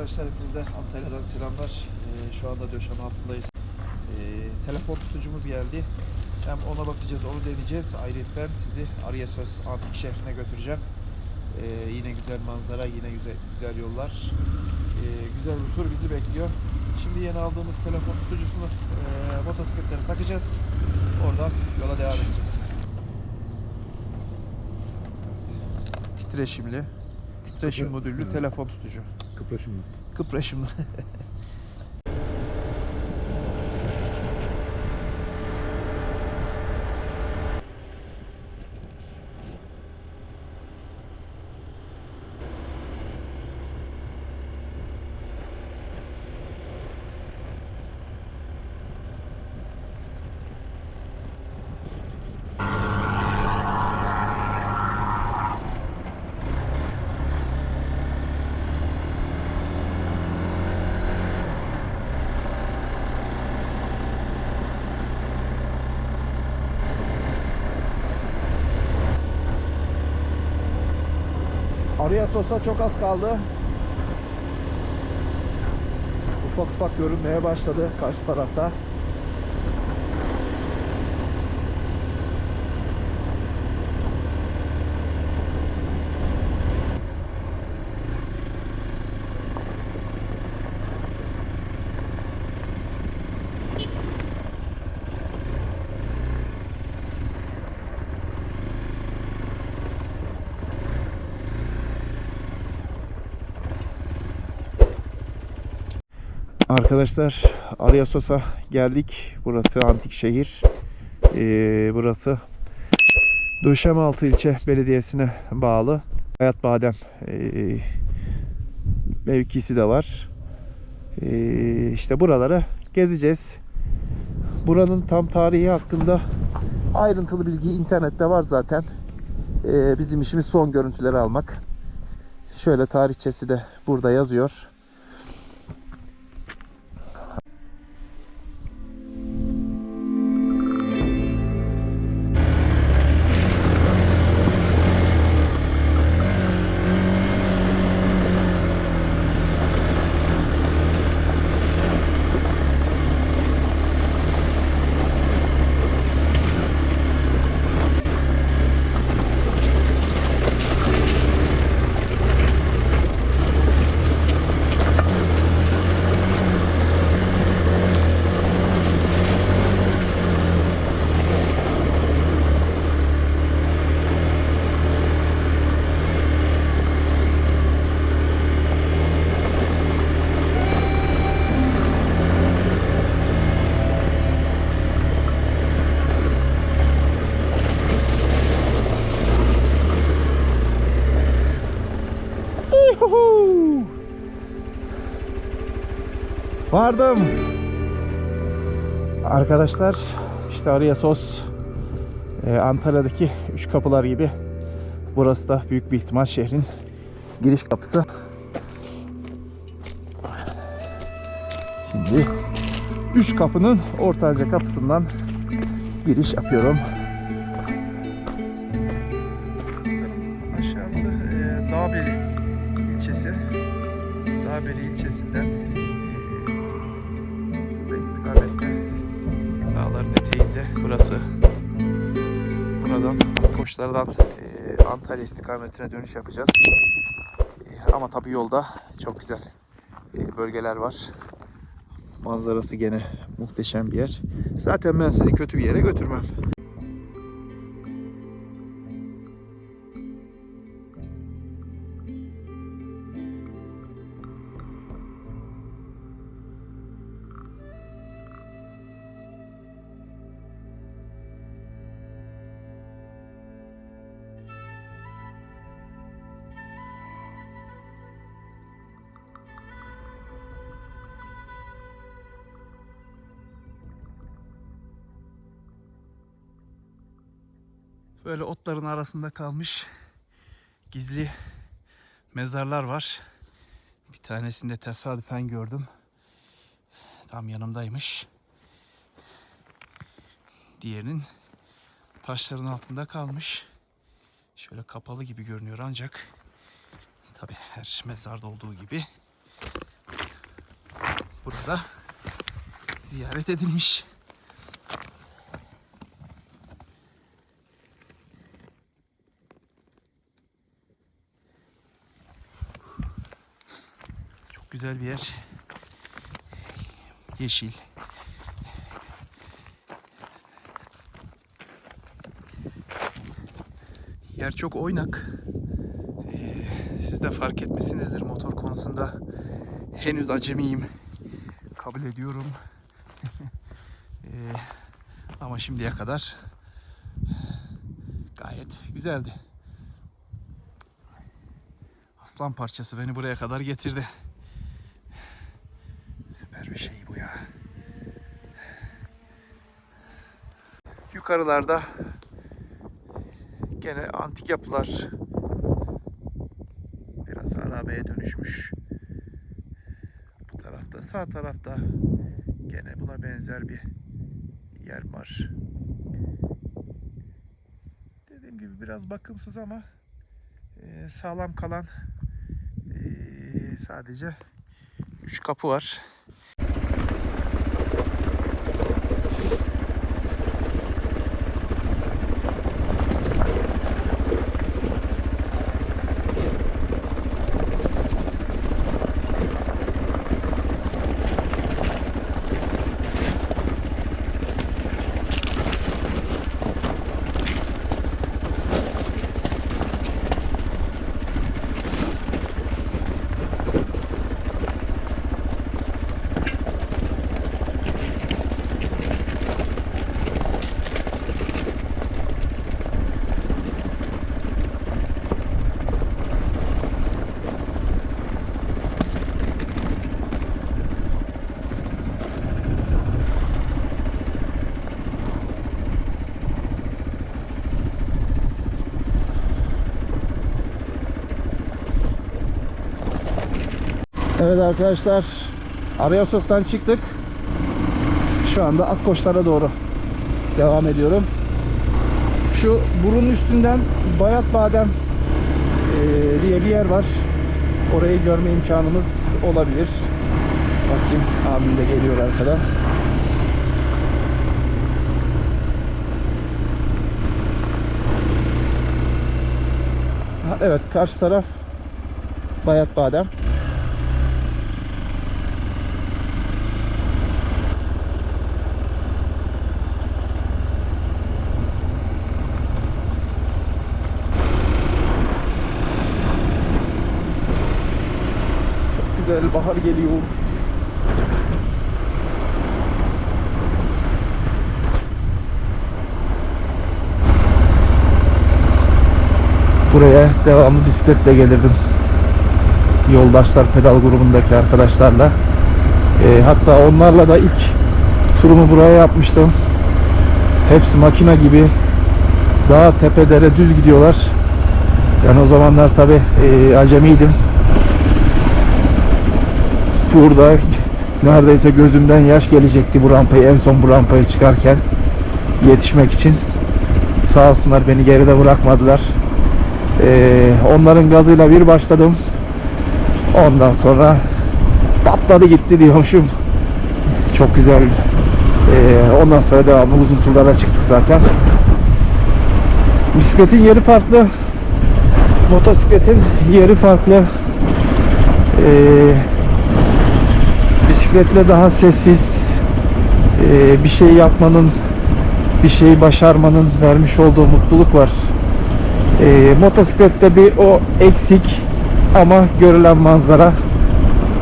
Arkadaşlar hepinize Antalya'dan selamlar. Ee, şu anda döşeme altındayız. Ee, telefon tutucumuz geldi. Hem ona bakacağız, onu deneyeceğiz. Ayrıca sizi Arya Söz Antik Şehri'ne götüreceğim. Ee, yine güzel manzara, yine güzel güzel yollar. Ee, güzel bir tur bizi bekliyor. Şimdi yeni aldığımız telefon tutucusunu e, motosikletlere takacağız. Oradan yola devam edeceğiz. Titreşimli, titreşim modüllü Evet. telefon tutucu. Kıpraşımlı. Kıpraşımlı. Arya Sos'a çok az kaldı. Ufak ufak görünmeye başladı karşı tarafta. Arkadaşlar Aryasos'a geldik. Burası antik şehir. Ee, burası Döşemealtı ilçe belediyesine bağlı. Hayat Badem ee, mevkisi de var. Ee, işte buraları gezeceğiz. Buranın tam tarihi hakkında ayrıntılı bilgi internette var zaten. Ee, bizim işimiz son görüntüleri almak. Şöyle tarihçesi de burada yazıyor. Vardım. Arkadaşlar işte Arya Sos e, Antalya'daki üç kapılar gibi burası da büyük bir ihtimal şehrin giriş kapısı. Şimdi üç kapının ortanca kapısından giriş yapıyorum. Aşağısı e, Dağbeli ilçesi. Dağbeli ilçesinden dağların eteğinde burası. Buradan koçlardan e, Antalya istikametine dönüş yapacağız. E, ama tabii yolda çok güzel e, bölgeler var. Manzarası gene muhteşem bir yer. Zaten ben sizi kötü bir yere götürmem. Böyle otların arasında kalmış gizli mezarlar var. Bir tanesinde tesadüfen gördüm. Tam yanımdaymış. Diğerinin taşların altında kalmış. Şöyle kapalı gibi görünüyor ancak tabi her mezarda olduğu gibi burada ziyaret edilmiş. Güzel bir yer. Yeşil. Yer çok oynak. Ee, siz de fark etmişsinizdir motor konusunda. Henüz acemiyim. Kabul ediyorum. Ee, ama şimdiye kadar gayet güzeldi. Aslan parçası beni buraya kadar getirdi. Bir şey bu ya. Yukarılarda gene antik yapılar biraz harabeye dönüşmüş. Bu tarafta sağ tarafta gene buna benzer bir yer var. Dediğim gibi biraz bakımsız ama e, sağlam kalan e, sadece 3 kapı var. Evet arkadaşlar Arayasos'tan çıktık. Şu anda Akkoşlar'a doğru devam ediyorum. Şu burun üstünden Bayat Badem eee, diye bir yer var. Orayı görme imkanımız olabilir. Bakayım abim de geliyor arkada. Evet karşı taraf Bayat Badem. Güzel bahar geliyor. Buraya devamlı bisikletle gelirdim. Yoldaşlar pedal grubundaki arkadaşlarla. Ee, hatta onlarla da ilk turumu buraya yapmıştım. Hepsi makina gibi dağ tepelere düz gidiyorlar. Yani o zamanlar tabi acemiydim burada neredeyse gözümden yaş gelecekti bu rampayı en son bu rampayı çıkarken yetişmek için. Sağ olsunlar beni geride bırakmadılar. Ee, onların gazıyla bir başladım. Ondan sonra patladı gitti diyormuşum. Çok güzel. Ee, ondan sonra devamlı uzun turlara çıktık zaten. Bisikletin yeri farklı. Motosikletin yeri farklı. Ee, bisikletle daha sessiz e, bir şey yapmanın bir şeyi başarmanın vermiş olduğu mutluluk var. E, motosiklette bir o eksik ama görülen manzara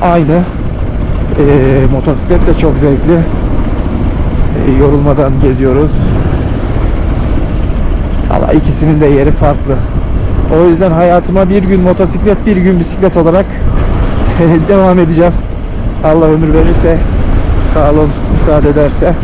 aynı. E, motosiklet de çok zevkli. Yorulmadan geziyoruz. Ama ikisinin de yeri farklı. O yüzden hayatıma bir gün motosiklet, bir gün bisiklet olarak devam edeceğim. Allah ömür verirse, sağ olun, müsaade ederse.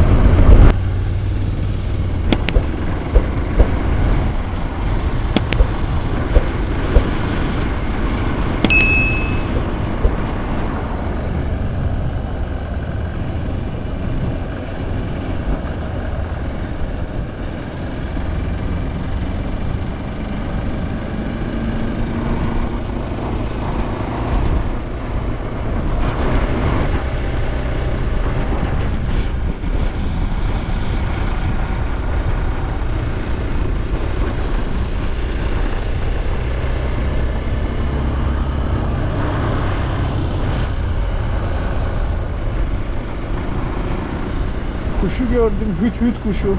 Kuşu gördüm. Hüt hüt kuşu.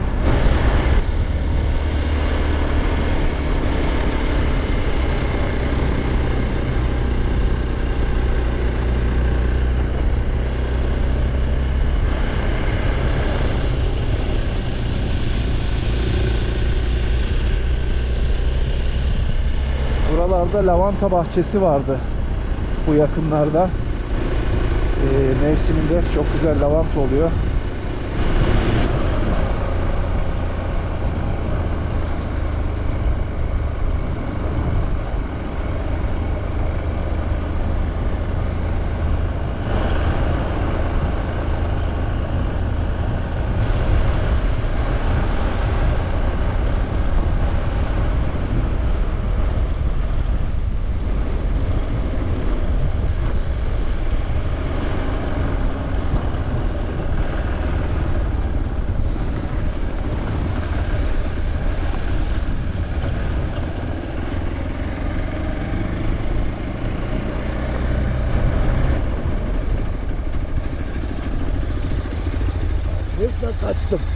Buralarda lavanta bahçesi vardı. Bu yakınlarda. Ee, mevsiminde çok güzel lavanta oluyor.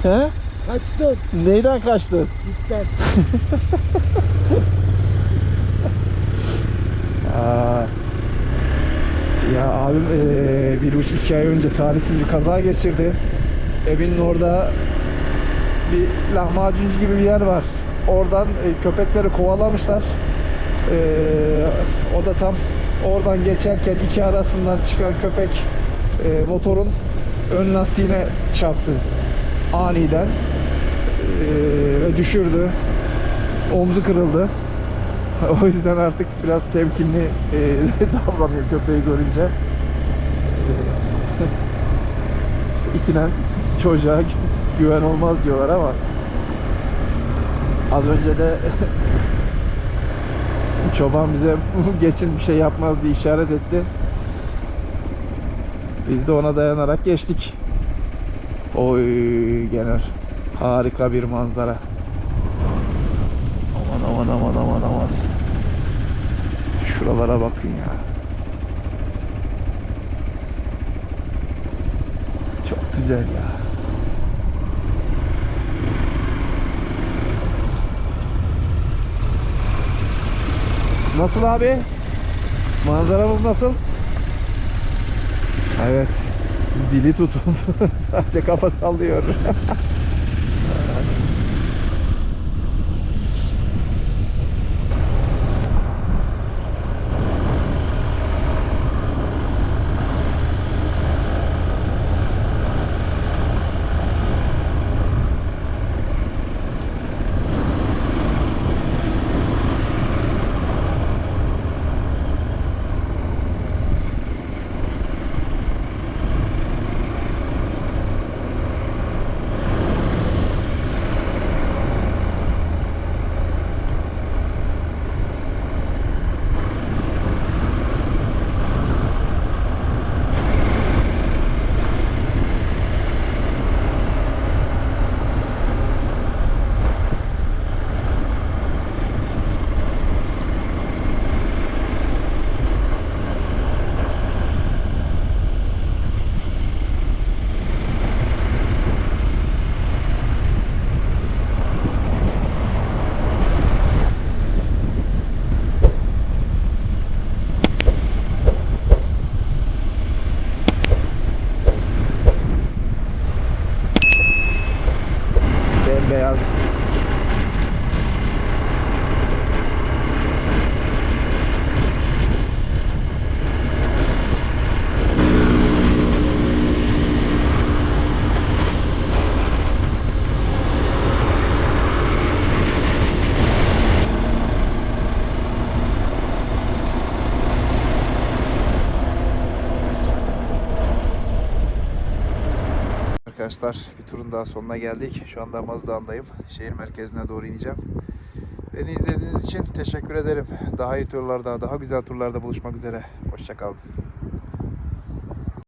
He? Kaçtım. Neyden kaçtın? Gitten. Aa, ya abim eee, bir buçuk iki ay önce talihsiz bir kaza geçirdi. Evinin orada bir lahmacuncu gibi bir yer var. Oradan e, köpekleri kovalamışlar. Eee, o da tam oradan geçerken iki arasından çıkan köpek e, motorun ön lastiğine çarptı aniden ve düşürdü. Omzu kırıldı. O yüzden artık biraz temkinli davranıyor köpeği görünce. İşte itinen çocuğa güven olmaz diyorlar ama az önce de çoban bize geçin bir şey yapmaz diye işaret etti. Biz de ona dayanarak geçtik. Oy gene harika bir manzara. Aman aman aman aman aman. Şuralara bakın ya. Çok güzel ya. Nasıl abi? Manzaramız nasıl? Evet. Dili tutuldu. Sadece kafa sallıyor. Arkadaşlar bir turun daha sonuna geldik. Şu anda Mazdağ'ındayım. Şehir merkezine doğru ineceğim. Beni izlediğiniz için teşekkür ederim. Daha iyi turlarda, daha güzel turlarda buluşmak üzere. Hoşçakalın.